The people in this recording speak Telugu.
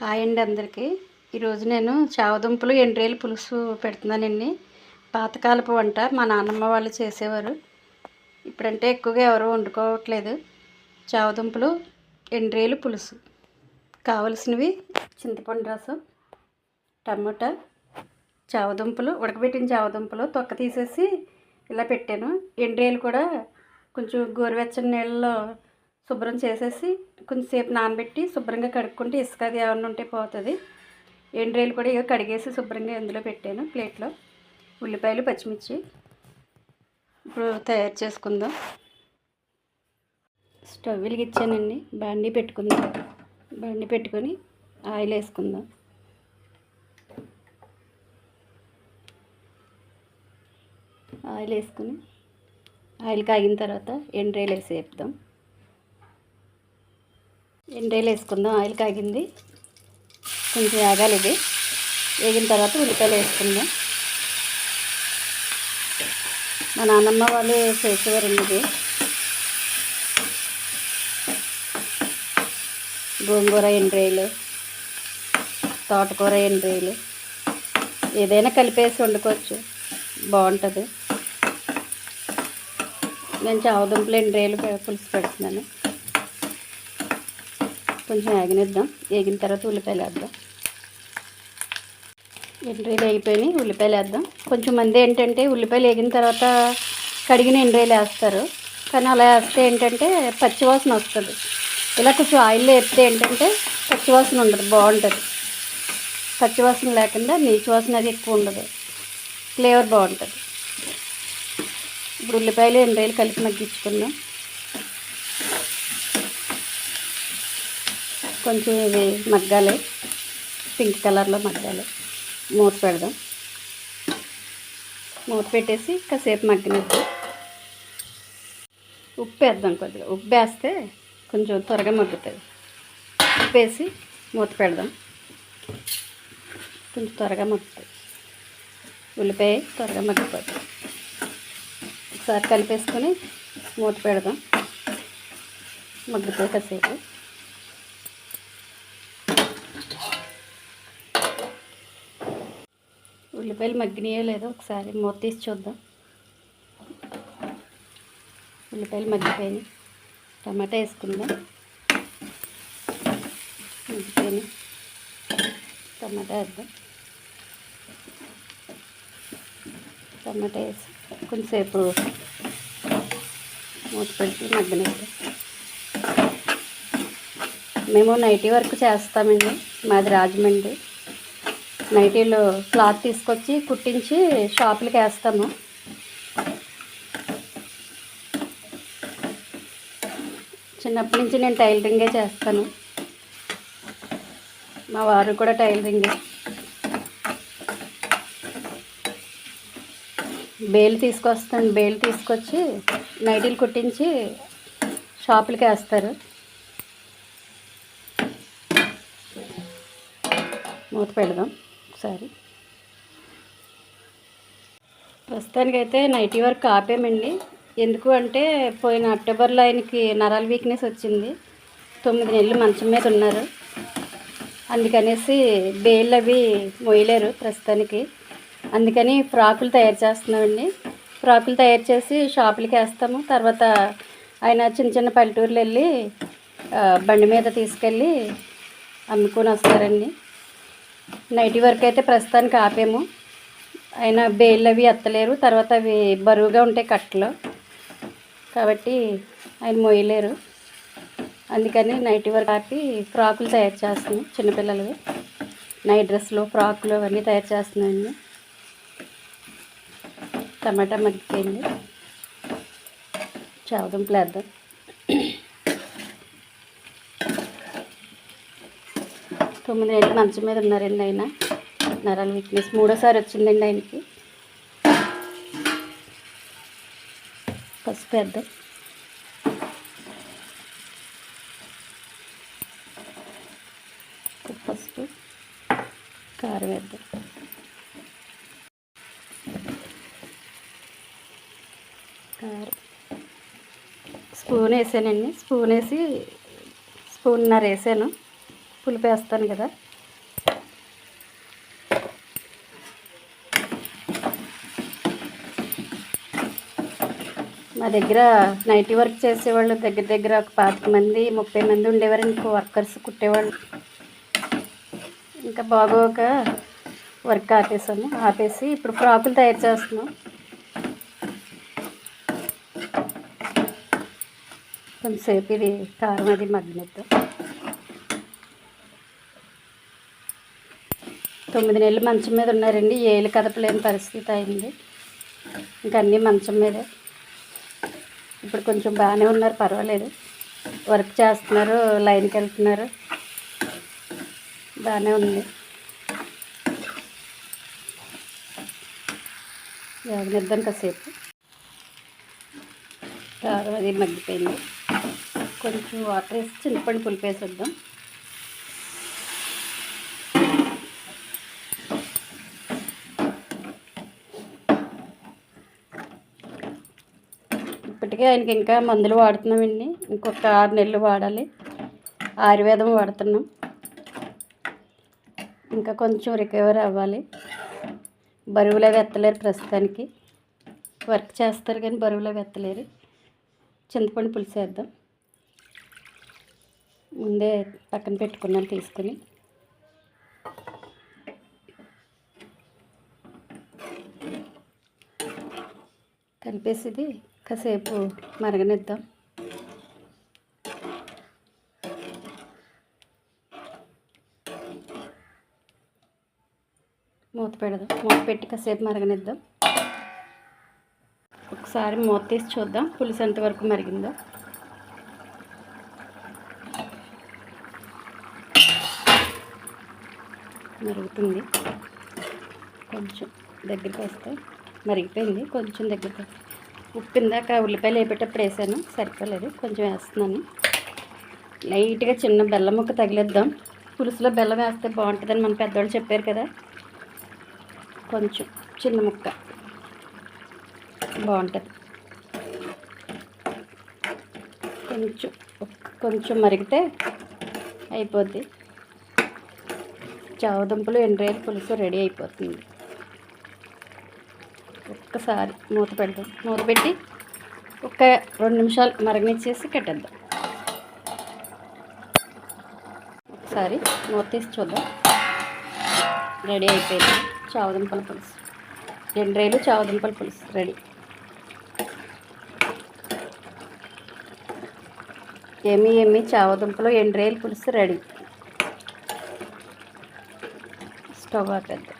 హాయ్ అండి అందరికీ. ఈరోజు నేను చావదుంపులు ఎండ్రేలు పులుసు పెడుతున్నానండి. పాతకాలపు వంట మా నాన్నమ్మ వాళ్ళు చేసేవారు. ఇప్పుడంటే ఎక్కువగా ఎవరు వండుకోవట్లేదు. చావదుంపులు ఎండ్రేలు పులుసు. కావలసినవి చింతపండు రసం టమోటా చావదుంపలు ఉడకబెట్టిన చావదుంపులు తొక్క తీసేసి ఇలా పెట్టాను. ఎండ్రేలు కూడా కొంచెం గోరువెచ్చని నీళ్ళలో శుభ్రం చేసేసి కొంచెంసేపు నానబెట్టి శుభ్రంగా కడుక్కుంటే ఇసుక అది ఏమన్నా ఉంటే పోతుంది. ఎండ్రేలు కూడా ఇక కడిగేసి శుభ్రంగా ఇందులో పెట్టాను ప్లేట్లో. ఉల్లిపాయలు పచ్చిమిర్చి ఇప్పుడు తయారు చేసుకుందాం. స్టవ్ వెలిగించానండి. బండి పెట్టుకుందాం. బండి పెట్టుకొని ఆయిల్ వేసుకుందాం. ఆయిల్ వేసుకుని ఆయిల్ కాగిన తర్వాత ఎండ్రేలు వేసి వేపుదాం ఎండేలు వేసుకుందాం. ఆయిల్ కాగింది. కొంచెం వేగాలి ఇది. వేగిన తర్వాత ఉల్లిపాయలు వేసుకుందాం. మా నాన్నమ్మ వాళ్ళు చేసేవారండి ఇది. గోంగూర ఎండ్రేలు తోటకూర ఎండ్రేలు ఏదైనా కలిపేసి వండుకోవచ్చు. బాగుంటుంది. నేను చావదుంపలు ఎండ్రేలు పులుసు పెడుతున్నాను. కొంచెం ఏగనిద్దాం. వేగిన తర్వాత ఉల్లిపాయలు వేద్దాం. ఎండ్రీలు వేగిపోయినాయి ఉల్లిపాయలు వేద్దాం. కొంచెం మంది ఏంటంటే ఉల్లిపాయలు వేగిన తర్వాత కడిగిన ఎండ్రీలు వేస్తారు. కానీ అలా వేస్తే ఏంటంటే పచ్చివాసన వస్తుంది. ఇలా కొంచెం ఆయిల్లో వేస్తే ఏంటంటే పచ్చివాసన ఉండదు బాగుంటుంది. పచ్చివాసన లేకుండా నీచు వాసన అది ఎక్కువ ఉండదు. ఫ్లేవర్ బాగుంటుంది. ఇప్పుడు ఉల్లిపాయలు ఎండ్రీలు కలిపి మగ్గించుకుందాం. కొంచెం ఇవి మగ్గాలి. పింక్ కలర్లో మగ్గాలి. మూత పెడదాం. మూత పెట్టేసి కాసేపు మగ్గనిద్దాం. ఉప్పు వేద్దాం కొద్దిగా. ఉప్పు వేస్తే కొంచెం త్వరగా మగ్గుతుంది ఉప్పు వేసి మూత పెడదాం. కొంచెం త్వరగా మగ్గుతుంది ఉల్లిపాయ త్వరగా మగ్గిపోతుంది ఒకసారి కలిపేసుకొని మూత పెడదాం. మగ్గుతుంది కాసేపు. ఉల్లిపాయలు మగ్గినాయో లేదో ఒకసారి మూత తీసి చూద్దాం. ఉల్లిపాయలు మగ్గిపోయినాయి. టమాటా వేసుకుందాం. మగ్గిపోయినాయి. టమాటా వేద్దాం. టమాటా వేసి కొంచెంసేపు మూత పెట్టి మగ్గనిద్దాం. మేము నైటీ వరకు చేస్తామండి. మాది రాజమండ్రి. నైటీలు క్లాత్ తీసుకొచ్చి కుట్టించి షాపులకి వేస్తాము చిన్నప్పటి నుంచి నేను టైలరింగే చేస్తాను. మా వారు కూడా టైలరింగే. బేలు తీసుకొస్తాను బేలు తీసుకొచ్చి నైటీలు కుట్టించి షాపులకి వేస్తారు. మూత పెడదాం. ఒకసారి ప్రస్తుతానికైతే నైటీ వర్క్ ఆపామండి. ఎందుకు అంటే పోయిన అక్టోబర్లో ఆయనకి నరాల వీక్నెస్ వచ్చింది. తొమ్మిది నెలలు మంచం మీద ఉన్నారు. అందుకనేసి బేళ్ళు అవి మొయ్యలేరు ప్రస్తుతానికి. అందుకని ఫ్రాకులు తయారు చేస్తున్నామండి. ఫ్రాకులు తయారు చేసి షాపులకి వేస్తాము. తర్వాత ఆయన చిన్న చిన్న పల్లెటూర్లు వెళ్ళి బండి మీద తీసుకెళ్ళి అమ్ముకొని వస్తారండి. నైటీ వరకు అయితే ప్రస్తుతానికి ఆపేము. అయినా బేళ్ళు అవి ఎత్తలేరు. తర్వాత అవి బరువుగా ఉంటాయి కట్టలు. కాబట్టి ఆయన మొయ్యలేరు. అందుకని నైటీ వరకు ఆపి ఫ్రాకులు తయారు చేస్తున్నాం చిన్నపిల్లలవి. నైట్ డ్రెస్సులు ఫ్రాకులు అవన్నీ తయారు చేస్తున్నాయండి టమాటా మగ్గిపోయింది. చావదుంపలు వేద్దాం తొమ్మిది నెలలు మంచం మీద ఉన్నారండి ఆయన. నరాల వీక్నెస్ మూడోసారి వచ్చిందండి ఆయనకి. పసుపు వేద్దాం. పసుపు కారం వేద్దాం. కారం. స్పూన్ వేసానండి. స్పూన్ వేసి స్పూన్నర వేసాను. పులుపు వేస్తాను కదా. మా దగ్గర నైట్ వర్క్ చేసేవాళ్ళు దగ్గర దగ్గర ఒక పాతిక మంది ముప్పై మంది ఉండేవారు ఇంకో వర్కర్స్ కుట్టేవాళ్ళు. ఇంకా బాగోక వర్క్ ఆపేసాము ఆపేసి ఇప్పుడు ఫ్రాకులు తయారు చేస్తున్నాం. కొంతసేపు ఇది కారం అది మగ్గినట్టు తొమ్మిది నెలలు మంచం మీద ఉన్నారండి. ఏళ్ళు కదపలేని పరిస్థితి అయింది. ఇంకా అన్నీ మంచం మీదే. ఇప్పుడు కొంచెం బాగానే ఉన్నారు పర్వాలేదు. వర్క్ చేస్తున్నారు లైన్కి వెళ్తున్నారు. బాగానే ఉంది. వేగనిద్దాం కాసేపు. కాదు అది మగ్గిపోయింది. కొంచెం వాటర్ వేసి చింతపండు పులిపేసి వద్దాం. ఇప్పటికే ఆయనకి ఇంకా మందులు వాడుతున్నామండి. ఇంకొక ఆరు నెలలు వాడాలి. ఆయుర్వేదం వాడుతున్నాం. ఇంకా కొంచెం రికవర్ అవ్వాలి. బరువులు అవి ఎత్తలేరు ప్రస్తుతానికి. వర్క్ చేస్తారు కానీ బరువులు అవి ఎత్తలేరు. చింతపండు పులుసు వేద్దాం. ముందే పక్కన పెట్టుకున్నాను తీసుకుని. కలిపేసి ఇది కాసేపు మరగనిద్దాం. మూత పెడదాం. మూత పెట్టి కాసేపు మరగనిద్దాం. ఒకసారి మూత తీసి చూద్దాం. పులుసు ఎంతవరకు మరిగిందో. మరుగుతుంది. కొంచెం దగ్గరికి వస్తే మరిగిపోయింది. కొంచెం దగ్గరికి వస్తే ఉప్పు ఇందాక ఉల్లిపాయలు వేపేటప్పుడు వేసాను. సరిపోలేదు. కొంచెం వేస్తున్నాను. లైట్గా చిన్న బెల్లం ముక్క తగిలేద్దాం. పులుసులో బెల్లం వేస్తే బాగుంటుందని మన పెద్దవాళ్ళు చెప్పారు కదా. కొంచెం చిన్న ముక్క బాగుంటుంది. కొంచెం కొంచెం మరిగితే అయిపోద్ది. చావదుంపలు ఎండ్రాయిలు పులుసు రెడీ అయిపోతుంది. ఒక్కసారి మూత పెడదాం. మూత పెట్టి ఒక రెండు నిమిషాలు మరగనిచ్చేసి కట్టేద్దాం. ఒకసారి మూత తీసి చూద్దాం. రెడీ అయిపోయింది. చావదుంపల పులుసు. ఎండ్రాయిలు చావదుంపల పులుసు. రెడీ. ఏమి ఏమి చావదుంపలు ఎండ్రేలు పులుసు రెడీ. స్టవ్ ఆపేద్దాం.